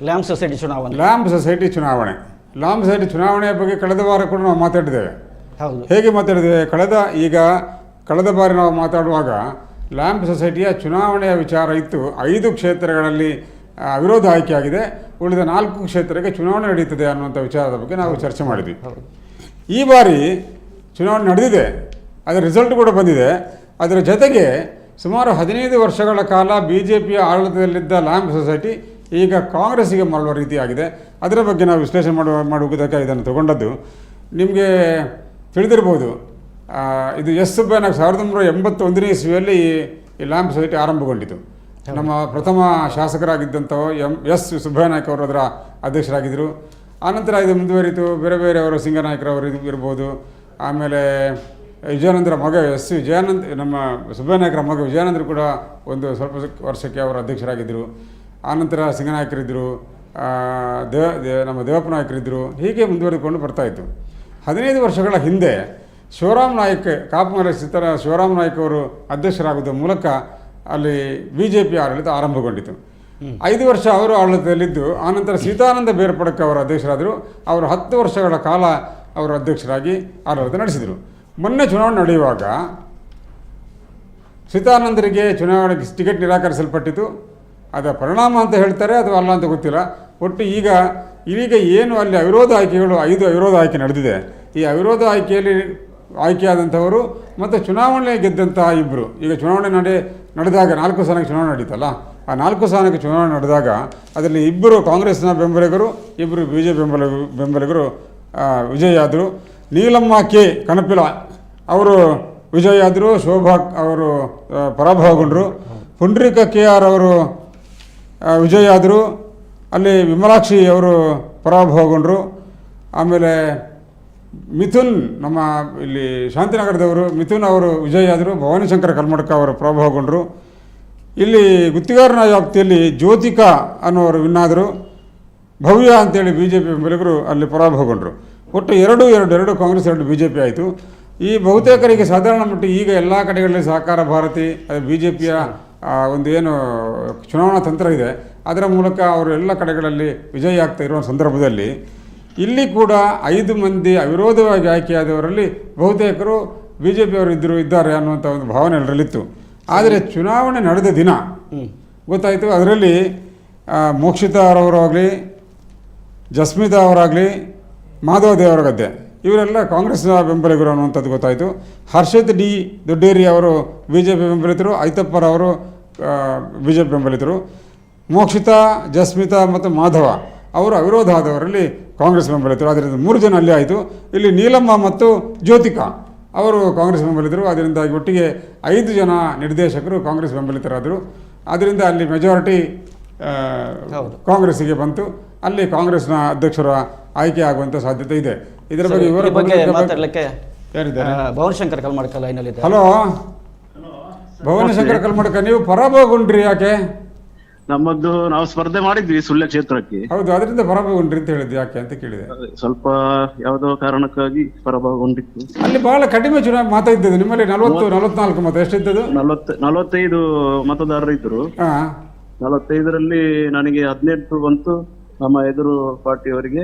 Lamp society ಚುನಾವಣೆ. Lamp society ಚುನಾವಣೆ. Lamp society ಚುನಾವಣೆಯ ಬಗ್ಗೆ ಕಳೆದ ವಾರ ಕೂಡ ನಾವು ಮಾತಾಡಿದ್ದೇವೆ. ಹೌದು. ಹೇಗೆ ಮಾತಾಡಿದ್ದೇವೆ? ಕಳೆದ ಈಗ ಕಳೆದ ಬಾರಿ ನಾವು ಮಾತಾಡುವಾಗ ಲ್ಯಾಂಪ್ ಸೊಸೈಟಿಯ ಚುನಾವಣೆಯ ವಿಚಾರ ಇತ್ತು. ಐದು ಕ್ಷೇತ್ರಗಳಲ್ಲಿ ಅವಿರೋಧ ಆಯ್ಕೆಯಾಗಿದೆ ಉಳಿದ ನಾಲ್ಕು ಕ್ಷೇತ್ರಕ್ಕೆ ಚುನಾವಣೆ ನಡೆಯುತ್ತದೆ ಅನ್ನುವಂಥ ವಿಚಾರದ ಬಗ್ಗೆ ನಾವು ಚರ್ಚೆ ಮಾಡಿದ್ವಿ. ಈ ಬಾರಿ ಚುನಾವಣೆ ನಡೆದಿದೆ. ಅದರ ರಿಸಲ್ಟ್ ಕೂಡ ಬಂದಿದೆ. ಅದರ ಜೊತೆಗೆ ಸುಮಾರು ಹದಿನೈದು ವರ್ಷಗಳ ಕಾಲ ಬಿ ಜೆ ಪಿಯ ಆಡಳಿತದಲ್ಲಿದ್ದ ಲ್ಯಾಂಪ್ ಸೊಸೈಟಿ ಈಗ ಕಾಂಗ್ರೆಸ್ಸಿಗೆ ಮರಳುವ ರೀತಿಯಾಗಿದೆ. ಅದರ ಬಗ್ಗೆ ನಾವು ವಿಶ್ಲೇಷಣೆ ಮಾಡುವ ಮಾಡುವುದಕ್ಕೆ ಇದನ್ನು ತಗೊಂಡದ್ದು. ನಿಮಗೆ ತಿಳಿದಿರ್ಬೋದು ಇದು ಎಸ್ ಸುಬ್ಬಯ್ಯನಾಗ್ ಸಾವಿರದ ಒಂಬೈನೂರ ಎಂಬತ್ತೊಂದನೇ ಇಸ್ವಿಯಲ್ಲಿ ಈ- ಲ್ಯಾಂಪ್ ಸೊಸೈಟಿ ಆರಂಭಗೊಂಡಿತು. ನಮ್ಮ ಪ್ರಥಮ ಶಾಸಕರಾಗಿದ್ದಂಥ ಎಂ ಎಸ್ ಸುಬ್ಬಯ್ಯನಾಯ್ಕ ಅವರು ಅದರ ಅಧ್ಯಕ್ಷರಾಗಿದ್ದರು. ಆನಂತರ ಇದು ಮುಂದುವರಿತು. ಬೇರೆ ಬೇರೆ ಅವರು ಸಿಂಗನಾಯ್ಕರವರು ಇರ್ಬೋದು. ಆಮೇಲೆ ವಿಜಯಾನಂದರ ಮಗ ಎಸ್ ವಿಜಯಾನಂದ್ ನಮ್ಮ ಸುಬ್ಬಯ್ಯನಾಯ್ಕರ ಮಗ ವಿಜಯಾನಂದರು ಕೂಡ ಒಂದು ಸ್ವಲ್ಪ ವರ್ಷಕ್ಕೆ ಅವರು ಅಧ್ಯಕ್ಷರಾಗಿದ್ದರು. ಆನಂತರ ಸಿಂಗನಾಯಕರಿದ್ದರು ದೇವ ದೇ- ನಮ್ಮ ದೇವಪ್ಪ ನಾಯಕರಿದ್ದರು ಹೀಗೆ ಮುಂದುವರಿದುಕೊಂಡು ಬರ್ತಾಯಿತ್ತು ಹದಿನೈದು ವರ್ಷಗಳ ಹಿಂದೆ ಶಿವರಾಮ್ ನಾಯ್ಕ ಕಾಪು ಮಹಾರಾಷ್ಟ್ರ ಶಿವರಾಮ್ ನಾಯ್ಕ ಅವರು ಅಧ್ಯಕ್ಷರಾಗುವುದರ ಮೂಲಕ ಅಲ್ಲಿ ಬಿ ಜೆ ಪಿ ಆಡಳಿತ ಆರಂಭಗೊಂಡಿತು. ಐದು ವರ್ಷ ಅವರು ಆಡಳಿತದಲ್ಲಿದ್ದು ಆನಂತರ ಸೀತಾನಂದ ಬೇರ್ಪಡಕ ಅವರು ಅಧ್ಯಕ್ಷರಾದರು. ಅವರು ಹತ್ತು ವರ್ಷಗಳ ಕಾಲ ಅವರು ಅಧ್ಯಕ್ಷರಾಗಿ ಆಡಳಿತ ನಡೆಸಿದರು. ಮೊನ್ನೆ ಚುನಾವಣೆ ನಡೆಯುವಾಗ ಸೀತಾನಂದರಿಗೆ ಚುನಾವಣೆಗೆ ಟಿಕೆಟ್ ನಿರಾಕರಿಸಲ್ಪಟ್ಟಿತು ಅದರ ಪರಿಣಾಮ ಅಂತ ಹೇಳ್ತಾರೆ ಅಥವಾ ಅಲ್ಲ ಅಂತ ಗೊತ್ತಿಲ್ಲ. ಒಟ್ಟು ಈಗ ಈಗ ಏನು ಅಲ್ಲಿ ಅವಿರೋಧ ಆಯ್ಕೆಗಳು, ಐದು ಅವಿರೋಧ ಆಯ್ಕೆ ನಡೆದಿದೆ. ಈ ಅವಿರೋಧ ಆಯ್ಕೆಯಲ್ಲಿ ಆಯ್ಕೆಯಾದಂಥವರು ಮತ್ತು ಚುನಾವಣೆ ಗೆದ್ದಂತಹ ಇಬ್ಬರು ಈಗ ಚುನಾವಣೆ ನಡೆ, ನಡೆದಾಗ ನಾಲ್ಕು ಸ್ಥಾನಕ್ಕೆ ಚುನಾವಣೆ ನಡೀತಲ್ಲ. ಆ ನಾಲ್ಕು ಸ್ಥಾನಕ್ಕೆ ಚುನಾವಣೆ ನಡೆದಾಗ ಅದರಲ್ಲಿ ಇಬ್ಬರು ಕಾಂಗ್ರೆಸ್ನ ಬೆಂಬಲಿಗರು, ಇಬ್ಬರು ಬಿ ಜೆ ಬೆಂಬಲ ಬೆಂಬಲಿಗರು ಆದರು ನೀಲಮ್ಮ ಕೆ ಕಣಪಿಲ ಅವರು ವಿಜಯಿಯಾದರು. ಶೋಭಾ ಅವರು ಪರಾಭವಗೊಂಡರು. ಪುಂಡ್ರಿಕ ಕೆ ಆರ್ ಅವರು ಆ, ಆದರು ಅಲ್ಲಿ ವಿಮಲಾಕ್ಷಿ ಅವರು ಪರಾಭವಗೊಂಡರು ಆಮೇಲೆ ಮಿಥುನ್ ನಮ್ಮ ಇಲ್ಲಿ ಶಾಂತಿನಗರದವರು ಮಿಥುನ್ ಅವರು ವಿಜಯಿಯಾದರು ಭವಾನಿಶಂಕರ ಕಲ್ಮಡ್ಕ ಅವರು ಪರಾಭವಗೊಂಡರು ಇಲ್ಲಿ ಗುತ್ತಿಗಾರನ ವ್ಯಾಪ್ತಿಯಲ್ಲಿ ಜ್ಯೋತಿಕಾ ಅನ್ನೋರು ವಿನ್ನಾದರು ಭವ್ಯ ಅಂತೇಳಿ ಬಿ ಜೆ ಪಿ ಬೆಂಬಲಿಗರು ಅಲ್ಲಿ ಪರಾಭವಗೊಂಡರು ಒಟ್ಟು ಎರಡು ಎರಡು ಎರಡು ಕಾಂಗ್ರೆಸ್ ಎರಡು ಬಿ ಜೆ ಪಿ ಆಯಿತು. ಈ ಬಹುತೇಕರಿಗೆ ಸಾಧಾರಣ ಮಟ್ಟಿಗೆ ಈಗ ಎಲ್ಲ ಕಡೆಗಳಲ್ಲಿ ಸಹಕಾರ ಭಾರತಿ ಬಿ ಜೆ ಪಿಯ ಒಂದು ಏನು ಚುನಾವಣಾ ತಂತ್ರ ಇದೆ ಅದರ ಮೂಲಕ ಅವರು ಎಲ್ಲ ಕಡೆಗಳಲ್ಲಿ ವಿಜಯ ಆಗ್ತಾ ಇರುವ ಸಂದರ್ಭದಲ್ಲಿ ಇಲ್ಲಿ ಕೂಡ ಐದು ಮಂದಿ ಅವಿರೋಧವಾಗಿ ಆಯ್ಕೆಯಾದವರಲ್ಲಿ ಬಹುತೇಕರು ಬಿ ಜೆ ಪಿಯವರು ಇದ್ದರು ಇದ್ದಾರೆ ಅನ್ನುವಂಥ ಒಂದು ಭಾವನೆ ಎಲ್ಲರಲ್ಲಿತ್ತು. ಆದರೆ ಚುನಾವಣೆ ನಡೆದ ದಿನ ಗೊತ್ತಾಯಿತು ಅದರಲ್ಲಿ ಮೋಕ್ಷಿತಾ ಅವರವರಾಗಲಿ ಜಸ್ಮಿತಾ ಅವರಾಗಲಿ ಮಾಧವ ದೇವರ ಗದ್ದೆ ಇವರೆಲ್ಲ ಕಾಂಗ್ರೆಸ್ನ ಬೆಂಬಲಿಗರು ಅನ್ನುವಂಥದ್ದು ಗೊತ್ತಾಯಿತು. ಹರ್ಷದ್ ಡಿ ದೊಡ್ಡೇರಿ ಅವರು ಬಿ ಜೆ ಪಿ ಬೆಂಬಲಿತರು ಐತಪ್ಪರವರು ಬಿ ಜೆ ಪಿ ಬೆಂಬಲಿತರು. ಮೋಕ್ಷಿತಾ ಜಸ್ಮಿತಾ ಮತ್ತು ಮಾಧವ ಅವರು ಅವಿರೋಧ ಆದವರಲ್ಲಿ ಕಾಂಗ್ರೆಸ್ ಬೆಂಬಲಿತರು. ಅದರಿಂದ ಮೂರು ಜನ ಅಲ್ಲಿ ಆಯಿತು. ಇಲ್ಲಿ ನೀಲಮ್ಮ ಮತ್ತು ಜ್ಯೋತಿಕಾ ಅವರು ಕಾಂಗ್ರೆಸ್ ಬೆಂಬಲಿತರು. ಅದರಿಂದಾಗಿ ಒಟ್ಟಿಗೆ ಐದು ಜನ ನಿರ್ದೇಶಕರು ಕಾಂಗ್ರೆಸ್ ಬೆಂಬಲಿತರಾದರು. ಅದರಿಂದ ಅಲ್ಲಿ ಮೆಜಾರಿಟಿ ಹೌದು. ಕಾಂಗ್ರೆಸ್ಸಿಗೆ ಬಂತು. ಅಲ್ಲಿ ಕಾಂಗ್ರೆಸ್ನ ಅಧ್ಯಕ್ಷರ ಆಯ್ಕೆ ಆಗುವಂಥ ಸಾಧ್ಯತೆ ಇದೆ. ಇದರ ಬಗ್ಗೆ ಇವರ ಬಗ್ಗೆ ಮಾತಾಡಲಿಕ್ಕೆ ಹಲೋ. ಭುವನಶಂಕರ ಕಲ್ಮಡ್ಕ ನೀವು ಪರಾಭವಗೊಂಡ್ರಿ ಯಾಕೆ? ನಮ್ಮದು ನಾವು ಸ್ಪರ್ಧೆ ಮಾಡಿದ್ವಿ ಸುಳ್ಯ ಕ್ಷೇತ್ರಕ್ಕೆ. ಹೌದು ಅದರಿಂದ ಪರಾಭವಗೊಂಡ್ರಿ ಅಂತ ಹೇಳಿದ್ವಿ ಯಾಕೆ ಅಂತ ಕೇಳಿದೆ. ಸ್ವಲ್ಪ ಯಾವುದೋ ಕಾರಣಕ್ಕಾಗಿ ಪರಾಭವಗೊಂಡಿತ್ತು. ಅಲ್ಲಿ ಬಹಳ ಕಡಿಮೆ ಚುನಾವಣೆ ಮತ ಇದ್ದದ್ದು ನಿಮ್ಮಲ್ಲಿ ನಲವತ್ತು ನಲವತ್ನಾಲ್ಕು ಮತ ಎಷ್ಟಿದ್ದದು ನಲವತ್ತ ನಲವತ್ತೈದು ಮತದಾರರು ಇದ್ರು ಹಾಂ. ನಲವತ್ತೈದರಲ್ಲಿ ನನಗೆ ಹದಿನೆಂಟು ಬಂತು ನಮ್ಮ ಎದುರು ಪಾರ್ಟಿಯವರಿಗೆ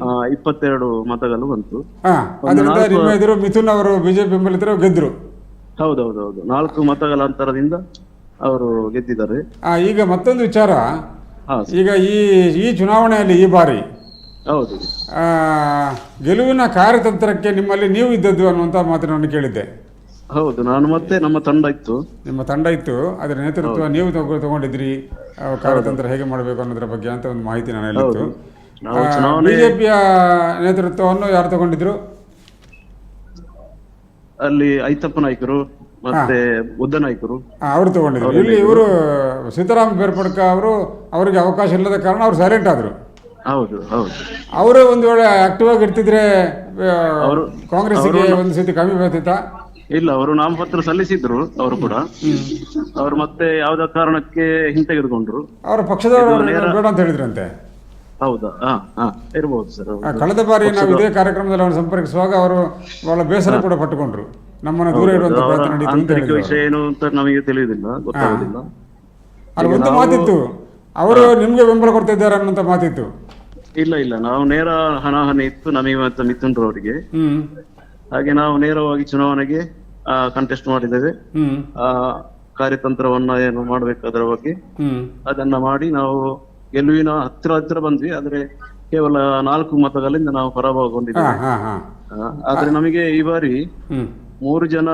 ಆ, ಇಪ್ಪತ್ತೆರಡು ಮತಗಳು ಬಂತು. ಹಾಂ ಅದರಿಂದ ನಿಮ್ಮ ಎದುರು ಮಿಥುನ್ ಅವರು ಬಿಜೆಪಿ ಬೆಂಬಲಿತರು ಗೆದ್ದರು ಹೌದೌದೌದು. ನಾಲ್ಕು ಮತಗಳ ಅಂತರದಿಂದ ಅವರು ಗೆದ್ದಿದ್ದಾರೆ. ಆ, ಈಗ ಮತ್ತೊಂದು ವಿಚಾರ. ಹಾ ಈಗ ಈ ಈ ಚುನಾವಣೆಯಲ್ಲಿ ಈ ಬಾರಿ ಹೌದು. ಆ, ಗೆಲುವಿನ ಕಾರ್ಯತಂತ್ರಕ್ಕೆ ನಿಮ್ಮಲ್ಲಿ ನೀವು ಇದ್ದದ್ದು ಅನ್ನುವಂತ ಮಾತು ನಾನು ಕೇಳಿದ್ದೆ. ಹೌದು ನಾನು ಮತ್ತೆ ನಮ್ಮ ತಂಡ ಇತ್ತು. ನಿಮ್ಮ ತಂಡ ಇತ್ತು ಅದರ ನೇತೃತ್ವ ನೀವು ತಗೊ ತಗೊಂಡಿದ್ರಿ. ಆ, ಕಾರ್ಯತಂತ್ರ ಹೇಗೆ ಮಾಡಬೇಕು ಅನ್ನೋದ್ರ ಬಗ್ಗೆ ಅಂತ ಒಂದು ಮಾಹಿತಿ ನಾನು ನಾವು ಚುನಾವಣೆ ಬಿಜೆಪಿಯ ನೇತೃತ್ವವನ್ನು ಯಾರು ತಗೊಂಡಿದ್ರು? ಅಲ್ಲಿ ಐತಪ್ಪ ನಾಯ್ಕರು ಮತ್ತೆ ಬುದ್ಧ ನಾಯ್ಕರು. ಅವ್ರು ತಗೊಂಡಿದ್ರು. ಇಲ್ಲಿ ಇವರು ಸೀತಾರಾಮ್ ಬೇರ್ಪಡ್ಕ ಅವರು ಅವರಿಗೆ ಅವಕಾಶ ಇಲ್ಲದ ಕಾರಣ ಅವ್ರು ಸೈಲೆಂಟ್ ಆದ್ರು. ಹೌದು ಹೌದು. ಅವರು ಒಂದು ವೇಳೆ ಆಕ್ಟಿವ್ ಆಗಿ ಇರ್ತಿದ್ರೆ ಕಾಂಗ್ರೆಸ್ ಅವರು- ಕಾಂಗ್ರೆಸ್ಸಿಗೆ ಒಂದು ಸೀಟ್ ಕಮ್ಮಿ ಬರ್ತಿತ್ತ? ಇಲ್ಲ ಅವರು ನಾಮಪತ್ರ ಸಲ್ಲಿಸಿದ್ರು ಅವರು ಕೂಡ. ಅವರು ಮತ್ತೆ ಯಾವ್ದೋ ಕಾರಣಕ್ಕೆ ಹಿಂತೆಗೆದುಕೊಂಡ್ರು. ಅವರ ಪಕ್ಷದವರು ಬೇಡ ಅಂತ ಹೇಳಿದ್ರಂತೆ? ಹೌದಾ? ಹಾ ಹಾ ಇರ್ಬೋದು ಸರ್ ಆ, ಕಳೆದ ಬಾರಿ ನಾವು ಇದೇ ಕಾರ್ಯಕ್ರಮದಲ್ಲಿ ಅವರನ್ನು ಸಂಪರ್ಕಿಸುವಾಗ ಅವರು ಬಹಳ ಬೇಸರ ಕೂಡ ಪಟ್ಟುಕೊಂಡ್ರು. ನಮ್ಮನ್ನು ದೂರ ಇಡುವಂತ ಅವರ ಪ್ರಯತ್ನ ನಡೀತು ಅಂತ ಆಂತರಿಕ ಹೇಳಿದ್ರು ವಿಷಯ ಏನು ಅಂತ ನಮಗೆ ತಿಳಿಯುವುದಿಲ್ಲ ಗೊತ್ತಾಗುದಿಲ್ಲ. ಅಲ್ಲಿ ಒಂದು ಮಾತಿತ್ತು. ಅವರು ನಿಮ್ಗೆ ಬೆಂಬಲ ಕೊಡ್ತಾ ಇದ್ದಾರೆ ಅನ್ನೋಂಥ ಮಾತಿತ್ತು. ಇಲ್ಲ ಇಲ್ಲ. ನಾವು ನೇರ ಹಣಾಹಣಿ ಇತ್ತು ನಮಗೆ ಮತ್ತೆ ಮಿಥುನ್ ಅವರಿಗೆ. ಹ್ಮ್. ಹಾಗೆ ನಾವು ನೇರವಾಗಿ ಚುನಾವಣೆಗೆ ಕಂಟೆಸ್ಟ್ ಮಾಡಿದ್ದೇವೆ. ಹ್ಮ್. ಆ ಕಾರ್ಯತಂತ್ರವನ್ನ ಏನು ಮಾಡಬೇಕು ಅದರ ಬಗ್ಗೆ ಹ್ಮ್. ಅದನ್ನ ಮಾಡಿ ನಾವು ಗೆಲುವಿನ ಹತ್ತಿರ ಹತ್ತಿರ ಬಂದ್ವಿ ಆದ್ರೆ ಕೇವಲ ನಾಲ್ಕು ಮತಗಳಿಂದ ನಾವು ಪರಾಭವಗೊಂಡಿದ್ದೇವೆ. ಆದ್ರೆ ನಮಗೆ ಈ ಬಾರಿ ಮೂರು ಜನ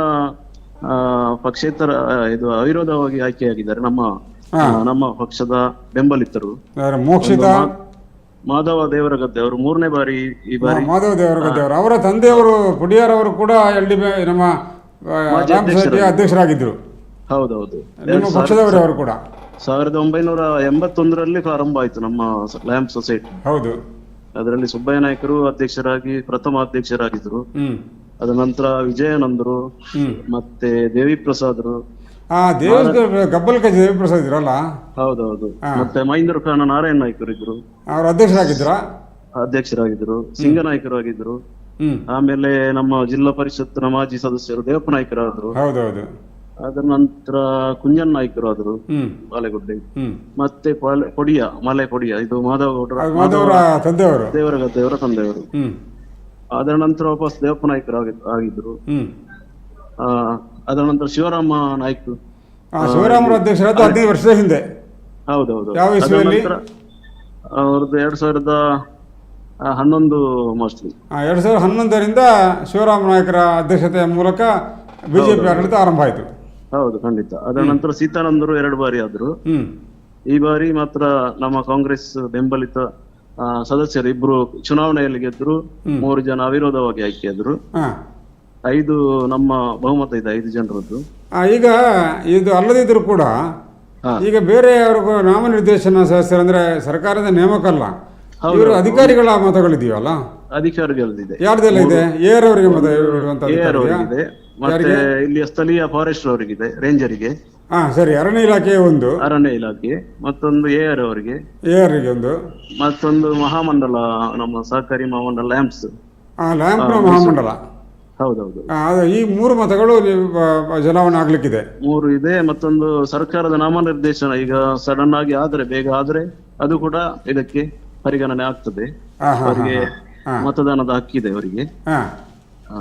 ಪಕ್ಷೇತರ ಇದು ಅವಿರೋಧವಾಗಿ ಆಯ್ಕೆಯಾಗಿದ್ದಾರೆ. ನಮ್ಮ ನಮ್ಮ ಪಕ್ಷದ ಬೆಂಬಲಿತರು. ಮೋಕ್ಷಿತ? ಮಾಧವ ದೇವರಗದ್ದೆ ಅವರು ಮೂರನೇ ಬಾರಿ ಈ ಬಾರಿ. ಮಾಧವ ದೇವರ ಅವರು. ಅವರ ತಂದೆಯವರು ಪುಡಿಯಾರ್ ಅವರು ಕೂಡ ಎಲ್ ಡಿ ನಮ್ಮ ಅಧ್ಯಕ್ಷರಾಗಿದ್ರು ಅಧ್ಯಕ್ಷರಾಗಿದ್ದರು. ಹೌದೌದು. ನಿಮ್ಮ ಪಕ್ಷದವರು ಅವರು ಕೂಡ. ಸಾವಿರದ ಒಂಬೈನೂರ ಎಂಬತ್ತೊಂದರಲ್ಲಿ ಪ್ರಾರಂಭ ಆಯ್ತು ನಮ್ಮ ಲ್ಯಾಂಪ್ ಸೊಸೈಟಿ ಹೌದು. ಅದರಲ್ಲಿ ಸುಬ್ಬಯ್ಯ ನಾಯಕರು ಅಧ್ಯಕ್ಷರಾಗಿ ಪ್ರಥಮ ಅಧ್ಯಕ್ಷರಾಗಿದ್ರು ಅದ ನಂತರ ವಿಜಯಾನಂದರು ಮತ್ತೆ ದೇವಿ ಪ್ರಸಾದರು ಆ ಕಜ್ ದೇವಿ ಪ್ರಸಾದ್ ಇರಲ್ಲ ಹೌದೌದು ಮತ್ತೆ ಮಹೇಂದ್ರ ಖಾನ ನಾರಾಯಣ ನಾಯ್ಕರು ಇದ್ರು. ಅವರು ಅಧ್ಯಕ್ಷರಾಗಿದ್ರ? ಅಧ್ಯಕ್ಷರಾಗಿದ್ರು ಸಿಂಗನಾಯ್ಕರು ಆಗಿದ್ರು ಆಮೇಲೆ ನಮ್ಮ ಜಿಲ್ಲಾ ಪರಿಷತ್ನ ಮಾಜಿ ಸದಸ್ಯರು ದೇವಪ್ಪ ನಾಯ್ಕರಾದ್ರು. ಹೌದೌದು. ಅದರ ನಂತರ ಕುಂಜನ್ ನಾಯ್ಕರು ಆದ್ರು ಬಾಲೆಗುಡ್ಡೆ ಮತ್ತೆ ಪಾಲೆ- ಕೊಡಿಯ ಮಲೆ ಕೊಡಿಯ ಇದು ಮಾಧವ ದೇವರ ತಂದೆಯವರು. ದೇವರ ಗದ್ದೆಯವರ ತಂದೆಯವರು. ಹ್ಮ್. ಅದರ ನಂತರ ವಾಪಸ್ ದೇವಪ್ಪ ನಾಯ್ಕರು ಆಗಿ- ಆಗಿದ್ರು. ಹ್ಮ್. ಆ, ಅದರ ನಂತರ ಶಿವರಾಮ ನಾಯ್ಕ. ಆ ಶಿವರಾಮರ ಅಧ್ಯಕ್ಷರಾದ ಹದಿನೈದು ವರ್ಷದ ಹಿಂದೆ. ಹೌದೌದು. ಅವ್ರದ್ದು ಎರಡ್ ಸಾವಿರದ ಆ, ಹನ್ನೊಂದು ಮೋಸ್ಟ್ಲಿ ಎರಡು ಸಾವಿರದ ಹನ್ನೊಂದರಿಂದ ಶಿವರಾಮ ನಾಯಕರ ಅಧ್ಯಕ್ಷತೆಯ ಮೂಲಕ ಬಿಜೆಪಿ ಆಡಳಿತ ಆರಂಭ ಆಯಿತು. ಹೌದು ಖಂಡಿತ. ಅದರ ನಂತರ ಸೀತಾನಂದರು ಎರಡು ಬಾರಿ ಆದ್ರು. ಈ ಬಾರಿ ಮಾತ್ರ ನಮ್ಮ ಕಾಂಗ್ರೆಸ್ ಬೆಂಬಲಿತ ಸದಸ್ಯರು ಇಬ್ರು ಚುನಾವಣೆಯಲ್ಲಿ ಗೆದ್ರು ಮೂರು ಜನ ಅವಿರೋಧವಾಗಿ ಆಯ್ಕೆಯಾದ್ರು. ಆದ್ರು ಐದು ನಮ್ಮ ಬಹುಮತ ಇದೆ ಐದು ಜನರದ್ದು. ಆ, ಈಗ ಇದು ಅಲ್ಲದಿದ್ರು ಕೂಡ ಈಗ ಬೇರೆ ಅವ್ರಿಗೂ ನಾಮನಿರ್ದೇಶನ ಸದಸ್ಯರು ಅಂದ್ರೆ ಸರ್ಕಾರದ ನೇಮಕ ಅಲ್ಲ ಇವರು ಅಧಿಕಾರಿಗಳ ಮತಗಳಿದೆಯಲ್ಲ? ಅಧಿಕಾರಿಗಳದಿದೆ ಯಾರ್ದೆಲ್ಲ ಇದೆ? ಏರ್ ಅವರಿಗೆ ಮತ ಎ ಅವರಿಗಿದೆ. ಮತ್ತೆ ಇಲ್ಲಿ ಸ್ಥಳೀಯ ಫಾರೆಸ್ಟ್ ಅವರಿಗಿದೆ ರೇಂಜರಿಗೆ. ಹಾ ಸರಿ. ಅರಣ್ಯ ಇಲಾಖೆ ಒಂದು. ಅರಣ್ಯ ಇಲಾಖೆ ಮತ್ತೊಂದು ಎ ಆರ್ ಅವರಿಗೆ. ಏರ್ಗೆ ಒಂದು. ಮತ್ತೊಂದು ಮಹಾಮಂಡಲ ನಮ್ಮ ಸಹಕಾರಿ ಮಹಾಮಂಡಲ ಲ್ಯಾಂಪ್ಸ್. ಆ ಲ್ಯಾಂಪ್ ಮಹಾಮಂಡಲ. ಹೌದೌದು. ಈ ಮೂರು ಮತಗಳು ಚಲಾವಣೆ ಆಗ್ಲಿಕ್ಕಿದೆ. ಮೂರು ಇದೆ. ಮತ್ತೊಂದು ಸರ್ಕಾರದ ನಾಮನಿರ್ದೇಶನ ಈಗ ಸಡನ್ ಆಗಿ ಆದ್ರೆ ಬೇಗ ಆದ್ರೆ ಅದು ಕೂಡ ಇದಕ್ಕೆ ಪರಿಗಣನೆ ಆಗ್ತದೆ. ಅವರಿಗೆ ಮತದಾನದ ಹಕ್ಕಿದೆ ಅವರಿಗೆ.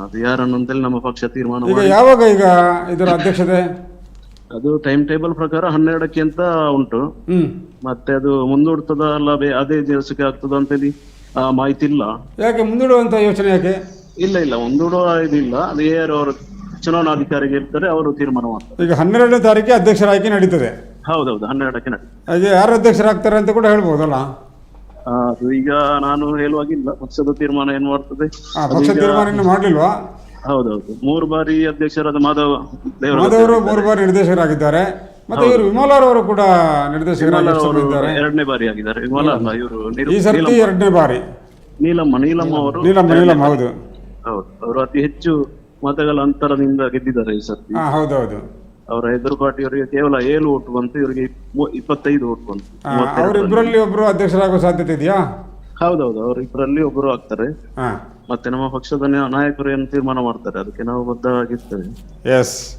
ಅದು ಯಾರನ್ನು ಅಂತೇಳಿ ನಮ್ಮ ಪಕ್ಷ ತೀರ್ಮಾನ ಈಗ ಯಾವಾಗ ಈಗ ಇದರ ಅಧ್ಯಕ್ಷತೆ? ಅದು ಟೈಮ್ ಟೇಬಲ್ ಪ್ರಕಾರ ಹನ್ನೆರಡಕ್ಕೆ ಅಂತ ಉಂಟು ಮತ್ತೆ ಅದು ಮುಂದೂಡ್ತದ ಅಲ್ಲ ಅದೇ ದಿವಸಕ್ಕೆ ಆಗ್ತದ ಅಂತೇಳಿ ಮಾಹಿತಿ ಇಲ್ಲ ಯಾಕೆ ಮುಂದೂಡುವಂತ ಯೋಚನೆ ಯಾಕೆ? ಇಲ್ಲ ಇಲ್ಲ ಮುಂದೂಡುವ ಇದಿಲ್ಲ. ಅದು ಯಾರು ಅವರು ಚುನಾವಣಾಧಿಕಾರಿಗೆ ಇರ್ತಾರೆ ಅವರು ತೀರ್ಮಾನ ಮಾಡ್ತಾರೆ ಈಗ ಹನ್ನೆರಡನೇ ತಾರೀಕಿಗೆ ಅಧ್ಯಕ್ಷರ ಆಯ್ಕೆ ನಡೀತದೆ. ಹೌದೌದು ಹನ್ನೆರಡಕ್ಕೆ ನಡೀತದೆ. ಹಾಗೆ ಯಾರು ಅಧ್ಯಕ್ಷರಾಗ್ತಾರೆ ಅಂತ ಕೂಡ ಹೇಳ್ಬೋದಲ್ಲ. ಅದು ಈಗ ನಾನು ಹೇಳುವಾಗಿಲ್ಲ. ಪಕ್ಷದ ತೀರ್ಮಾನ ಏನ್ ಮಾಡ್ತದೆ? ಆ ಪಕ್ಷ ತೀರ್ಮಾನ ಇನ್ನು ಮಾಡ್ಲಿಲ್ವಾ? ಹೌದೌದು. ಮೂರು ಬಾರಿ ಅಧ್ಯಕ್ಷರಾದ ಮಾಧವ ದೇವರ ಮಾಧವರು ಮೂರು ಬಾರಿ ನಿರ್ದೇಶಕರಾಗಿದ್ದಾರೆ. ಮತ್ತೆ ಇವರು ವಿಮಲಾರವರು ಕೂಡ ನಿರ್ದೇಶಕರಾಗಿ ಎಷ್ಟು ಇದ್ದಾರೆ ಎರಡನೇ ಬಾರಿ ಆಗಿದ್ದಾರೆ. ವಿಮಲ ಅಲ್ಲ ಇವರು ಈ ಸರ್ತಿ ಎರಡನೇ ಬಾರಿ. ನೀಲಮ್ಮ ನೀಲಮ್ಮ ಅವರು ನೀಲಮ್ಮ ನೀಲಮ್ಮ ಹೌದು. ಹೌದು. ಅವರು ಅತಿ ಹೆಚ್ಚು ಮತಗಳ ಅಂತರದಿಂದ ಗೆದ್ದಿದ್ದಾರೆ ಈ ಸರ್ತಿ. ಹಾ ಹೌದೌದು. ಅವರ ಹೆದರ್ಘಾಟ್ ಇವರಿಗೆ ಕೇವಲ ಏಳು ಓಟು ಬಂತು ಇವರಿಗೆ ಇಪ್- ಇಪ್ಪತ್ತೈದು ಓಟು ಬಂತು. ಅವರಿಬ್ಬರಲ್ಲಿ ಒಬ್ರು ಅಧ್ಯಕ್ಷರಾಗುವ ಸಾಧ್ಯತೆ ಇದೆಯಾ? ಹೌದೌದು ಅವರು ಇಬ್ಬರಲ್ಲಿ ಒಬ್ಬರು ಆಗ್ತಾರೆ. ಮತ್ತೆ ನಮ್ಮ ಪಕ್ಷದ ನಾಯಕರು ಏನು ತೀರ್ಮಾನ ಮಾಡ್ತಾರೆ ಅದಕ್ಕೆ ನಾವು ಬದ್ಧವಾಗಿರ್ತೇವೆ. ಎಸ್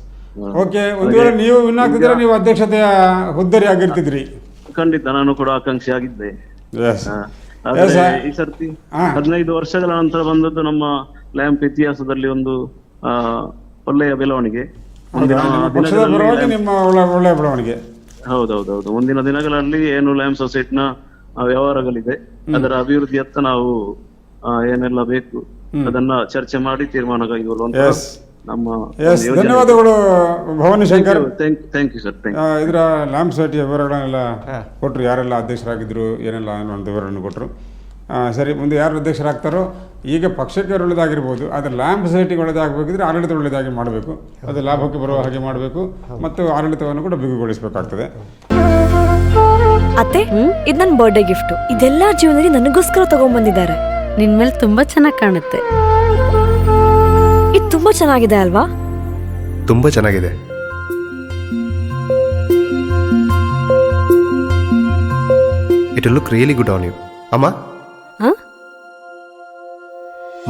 ಓಕೆ ಒಂದು ವೇಳೆ ನೀವು ವಿನ್ ಆಗ್ತಿದ್ರೆ ನೀವು ಅಧ್ಯಕ್ಷತೆಯ ಹುದ್ದರಿ ಆಗಿರ್ತಿದ್ರಿ. ಖಂಡಿತ ನಾನು ಕೂಡ ಆಕಾಂಕ್ಷಿ ಆಗಿದ್ದೆ ಈ ಸರ್ತಿ. ಹದಿನೈದು ವರ್ಷಗಳ ನಂತರ ಬಂದದ್ದು ನಮ್ಮ ಲ್ಯಾಂಪ್ ಇತಿಹಾಸದಲ್ಲಿ ಒಂದು ಒಳ್ಳೆಯ ಬೆಳವಣಿಗೆ. ಮುಂದಿನ ಪಕ್ಷದ ದಿನಗಳಲ್ಲಿ ಪರವಾಗಿ ನಿಮ್ಮ ಒಳ್ಳೆ ಒಳ್ಳೆಯ ಬೆಳವಣಿಗೆ ಹೌದೌದೌದು. ಮುಂದಿನ ದಿನಗಳಲ್ಲಿ ಏನು ಲ್ಯಾಂಪ್ ಸೊಸೈಟಿನ ವ್ಯವಹಾರಗಳಿದೆ. ಅದರ ಅಭಿವೃದ್ಧಿಯತ್ತ ನಾವು ಏನೆಲ್ಲ ಬೇಕು ಅದನ್ನ ಚರ್ಚೆ ಮಾಡಿ ತೀರ್ಮಾನ ಕೈಗೊಳ್ಳುವಂತ ನಮ್ಮ ಎಸ್ ಧನ್ಯವಾದಗಳು Bhavani Shankar. Thank you sir ಇದರ ಲ್ಯಾಂಪ್ ಸೊಸೈಟಿಯ ವಿವರಗಳನ್ನೆಲ್ಲ ಕೊಟ್ಟರು ಯಾರೆಲ್ಲ ಅಧ್ಯಕ್ಷರಾಗಿದ್ರು ಏನೆಲ್ಲ ಅನ್ನುವಂಥ ವಿವರಗಳನ್ನು ಕೊಟ್ಟರು ಸರಿ ಮುಂದೆ ಯಾರು ಅಧ್ಯಕ್ಷರಾಗ್ತಾರೋ ಈಗ ಪಕ್ಷಕ್ಕೆ ಒಳ್ಳೆಯದಾಗಿರ್ಬೋದು ಆದರೆ ಲ್ಯಾಂಪ್ ಸೊಸೈಟಿಗೆ ಒಳ್ಳೆಯದಾಗಬೇಕಿದ್ರೆ ಆಡಳಿತ ಒಳ್ಳೆಯದಾಗಿ ಮಾಡಬೇಕು. ಅದು ಲಾಭಕ್ಕೆ ಬರುವ ಹಾಗೆ ಮಾಡಬೇಕು ಮತ್ತು ಆಡಳಿತವನ್ನು ಕೂಡ ಬಿಗುಗೊಳಿಸಬೇಕಾಗ್ತದೆ. ಅತ್ತೆ ಇದು ನನ್ನ ಬರ್ಡೇ ಗಿಫ್ಟ್ ಇದೆಲ್ಲ ಜೀವನದಲ್ಲಿ ನನಗೋಸ್ಕರ ತಗೊಂಡ್ಬಂದಿದ್ದಾರೆ ನಿನ್ ಮೇಲೆ ತುಂಬಾ ಚೆನ್ನಾಗಿ ಕಾಣುತ್ತೆ. ಇದು ತುಂಬಾ ಚೆನ್ನಾಗಿದೆ ಅಲ್ವಾ? ತುಂಬ ಚೆನ್ನಾಗಿದೆ. It look really good on you ಅಮ್ಮ?